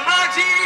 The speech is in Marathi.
माझी